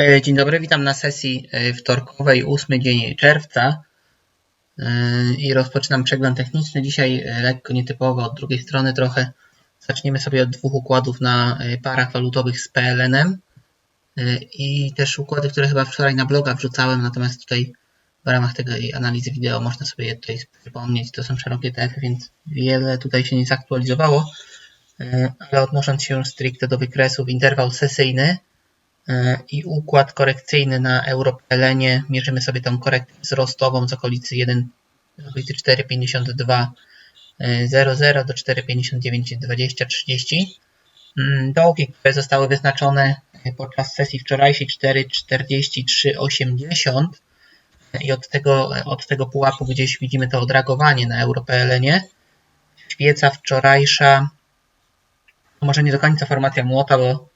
E, Dzień dobry, witam na sesji e, wtorkowej, 8 dzień czerwca E, i rozpoczynam przegląd techniczny. Dzisiaj lekko nietypowo, od drugiej strony trochę. Zaczniemy sobie od dwóch układów na parach walutowych z PLN-em i też układy, które chyba wczoraj na bloga wrzucałem, natomiast tutaj w ramach tej analizy wideo można sobie je tutaj przypomnieć. To są szerokie TF, więc wiele tutaj się nie zaktualizowało, ale odnosząc się stricte do wykresów, interwał sesyjny i układ korekcyjny na EuroPLN mierzymy sobie tą korektę wzrostową z okolicy 1, z okolicy 4,52 e, 00 do 4,59 20 30. Mm, Dołki, które zostały wyznaczone podczas sesji wczorajszej 4,43,80 i od tego, od tego pułapu gdzieś widzimy to odragowanie na EuroPLN. Świeca wczorajsza, może nie do końca formacja młota, bo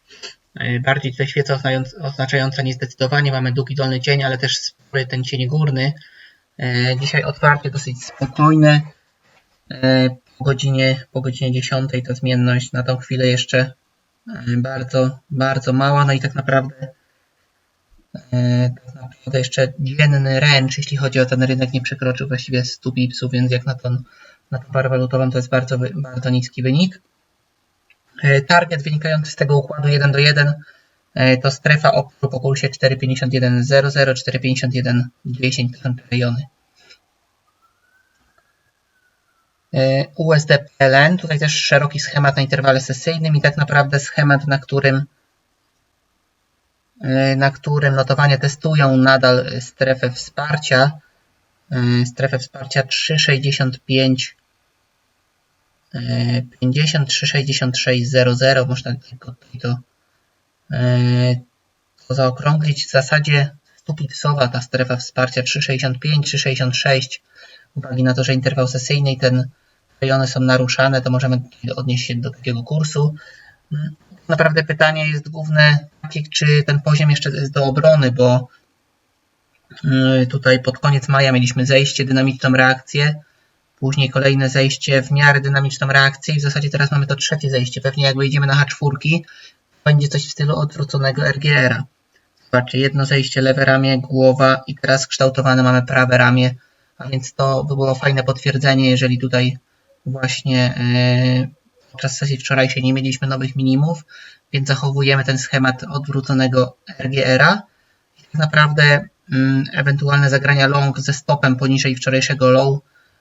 bardziej tutaj świeca oznaczająca, niezdecydowanie. Mamy długi dolny cień, ale też spory ten cień górny. Y, Dzisiaj otwarcie dosyć spokojne. Y, Po godzinie, po godzinie 10 ta zmienność na tą chwilę jeszcze bardzo, bardzo mała. No i tak naprawdę tak naprawdę jeszcze dzienny range, jeśli chodzi o ten rynek, nie przekroczył właściwie 100 pipsów, więc jak na, tą, na tą parę walutową to jest bardzo, bardzo niski wynik. E, Target wynikający z tego układu 1 do 1 e, to strefa oporu po kursie 451.00, 451.10 to są rejony. E, USD PLN, tutaj też szeroki schemat na interwale sesyjnym i tak naprawdę schemat, na którym na którym notowania testują nadal strefę wsparcia, strefę wsparcia 3,65 53 66 00 można tylko to, e, to zaokrąglić. W zasadzie stupidsowa ta strefa wsparcia 365, 366. Uwagi na to, że interwał sesyjny i ten rejony są naruszane, to możemy odnieść się do takiego kursu. Mm, Naprawdę pytanie jest główne takie, czy ten poziom jeszcze jest do obrony, bo mm, tutaj pod koniec maja mieliśmy zejście, dynamiczną reakcję. Później kolejne zejście w miarę dynamiczną reakcję i w zasadzie teraz mamy to trzecie zejście. Pewnie jak wejdziemy na H4, będzie coś w stylu odwróconego RGR-a. Zobaczcie, jedno zejście, lewe ramię, głowa i teraz kształtowane mamy prawe ramię, a więc to by było fajne potwierdzenie, jeżeli tutaj właśnie yy, podczas sesji wczorajszej nie mieliśmy nowych minimów, więc zachowujemy ten schemat odwróconego RGR-a. Tak naprawdę yy, ewentualne zagrania long ze stopem poniżej wczorajszego low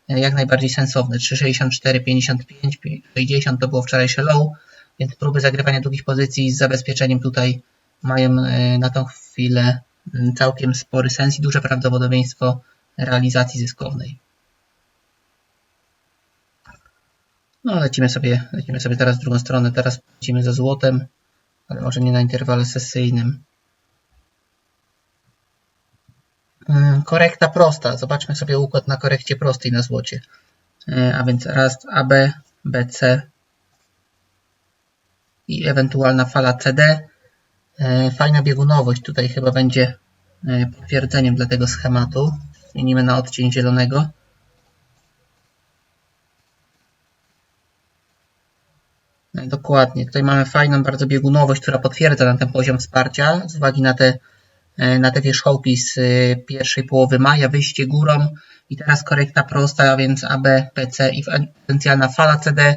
jak najbardziej sensowne. 3,64, 55, 60 to było wczorajsze low, więc próby zagrywania długich pozycji z zabezpieczeniem tutaj mają e, na tą chwilę całkiem spory sens i duże prawdopodobieństwo realizacji zyskownej. No, lecimy sobie, lecimy sobie teraz w drugą stronę. Teraz lecimy za złotem, ale może nie na interwale sesyjnym. Korekta prosta. Zobaczmy sobie układ na korekcie prostej na złocie. E, A więc raz AB, BC i ewentualna fala CD. E, Fajna biegunowość tutaj chyba będzie e, potwierdzeniem dla tego schematu. Zmienimy na odcień zielonego. Dokładnie. Tutaj mamy fajną bardzo biegunowość, która potwierdza nam ten poziom wsparcia z uwagi na te na te wierzchołki z e, pierwszej połowy maja, wyjście górą i teraz korekta prosta, a więc AB, PC i potencjalna fala CD,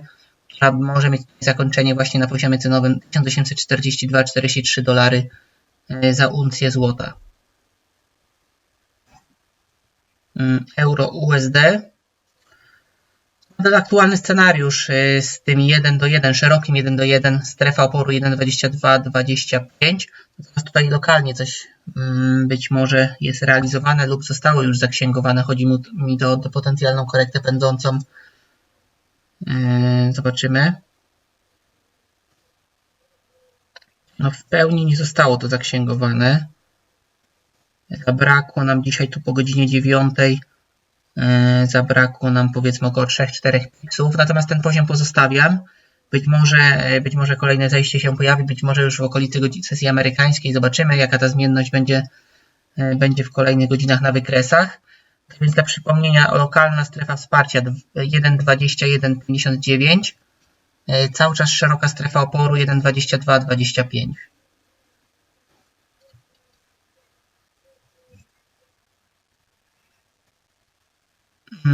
która może mieć zakończenie właśnie na poziomie cenowym 1842,43 dolary e, za uncję złota. Mm, Euro USD. Ten aktualny scenariusz y, z tym 1 do 1, szerokim 1 do 1, strefa oporu 1,22-25. Natomiast tutaj lokalnie coś mm, być może jest realizowane lub zostało już zaksięgowane. Chodzi mi do, do potencjalną korektę pędzącą. Yy, Zobaczymy. No w pełni nie zostało to zaksięgowane. Zabrakło nam dzisiaj tu po godzinie 9 Yy, zabrakło nam powiedzmy około 3-4 pipsów, natomiast ten poziom pozostawiam. Być może, yy, być może kolejne zejście się pojawi, być może już w okolicy sesji amerykańskiej zobaczymy, jaka ta zmienność będzie, yy, będzie w kolejnych godzinach na wykresach. Tak Więc dla przypomnienia, lokalna strefa wsparcia dw- 1,21,59, yy, cały czas szeroka strefa oporu 1,22,25.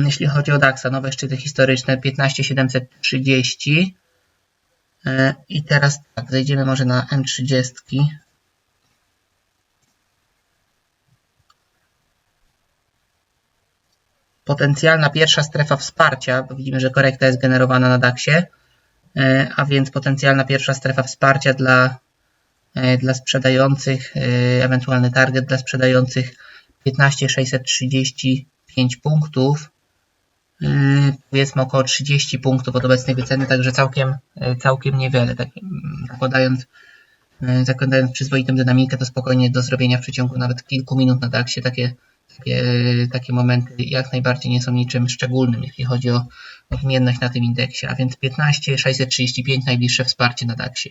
Jeśli chodzi o DAX, nowe szczyty historyczne 15730. E, I teraz tak, zejdziemy może na M30. Potencjalna pierwsza strefa wsparcia, bo widzimy, że korekta jest generowana na DAXie, e, a więc potencjalna pierwsza strefa wsparcia dla, e, dla sprzedających, ewentualny target dla sprzedających 15635 punktów. Powiedzmy około 30 punktów od obecnej wyceny, także całkiem, yy, całkiem niewiele. Tak, mm, zakładając, yy, zakładając przyzwoitą dynamikę, to spokojnie do zrobienia w przeciągu nawet kilku minut na DAXie takie, takie, takie momenty jak najbardziej nie są niczym szczególnym, jeśli chodzi o odmienność na tym indeksie, a więc 15 635 najbliższe wsparcie na DAXie.